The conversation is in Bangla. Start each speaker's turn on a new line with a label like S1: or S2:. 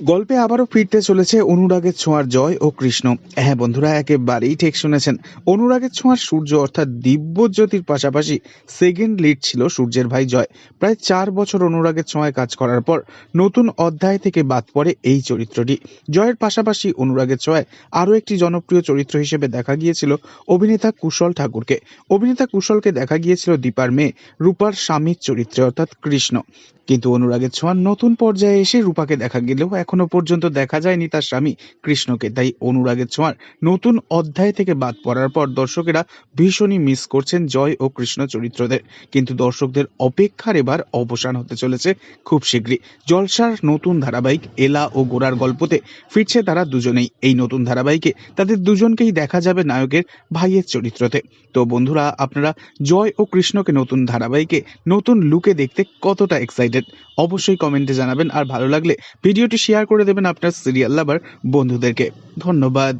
S1: গল্পে আবারও ফিরতে চলেছে অনুরাগের ছোঁয়ার জয় ও কৃষ্ণ। হ্যাঁ বন্ধুরা, একেবারেই ঠিক শুনেছেন। অনুরাগের ছোঁয়ার সূর্য অর্থাৎ দিব্যজ্যোতির পাশাপাশি সেকেন্ড লিড ছিল সূর্যের ভাই জয়। প্রায় চার বছর অনুরাগের ছোঁয়ায় কাজ করার পর নতুন অধ্যায় থেকে বাদ পড়ে এই চরিত্রটি। জয়ের পাশাপাশি অনুরাগের ছোঁয়ায় আরও একটি জনপ্রিয় চরিত্র হিসেবে দেখা গিয়েছিল অভিনেতা কুশল ঠাকুরকে। অভিনেতা কুশলকে দেখা গিয়েছিল দীপার মেয়ে রূপার স্বামীর চরিত্রে অর্থাৎ কৃষ্ণ। কিন্তু অনুরাগের ছোঁয়ার নতুন পর্যায়ে এসে রূপাকে দেখা গেলেও এখনও পর্যন্ত দেখা যায়নি তার স্বামী কৃষ্ণকে। তাই অনুরাগের ছোঁয়ার নতুন অধ্যায় থেকে বাদ পড়ার পর দর্শকেরা ভীষণই মিস করছেন জয় ও কৃষ্ণ চরিত্রদের। কিন্তু দর্শকদের অপেক্ষার এবার অবসান হতে চলেছে খুব শীঘ্রই। জলসার নতুন ধারাবাহিক এলা ও গোড়ার গল্পতে ফিরছে তারা দুজনেই। এই নতুন ধারাবাহিকে তাদের দুজনকেই দেখা যাবে নায়কের ভাইয়ের চরিত্রতে। তো বন্ধুরা, আপনারা জয় ও কৃষ্ণকে নতুন ধারাবাহিকে নতুন লুকে দেখতে কতটা এক্সাইটেড অবশ্যই কমেন্টে জানাবেন। আর ভালো লাগলে ভিডিওটি শেয়ার করে দেবেন আপনার সিরিয়াল লাভার বন্ধুদেরকে। ধন্যবাদ।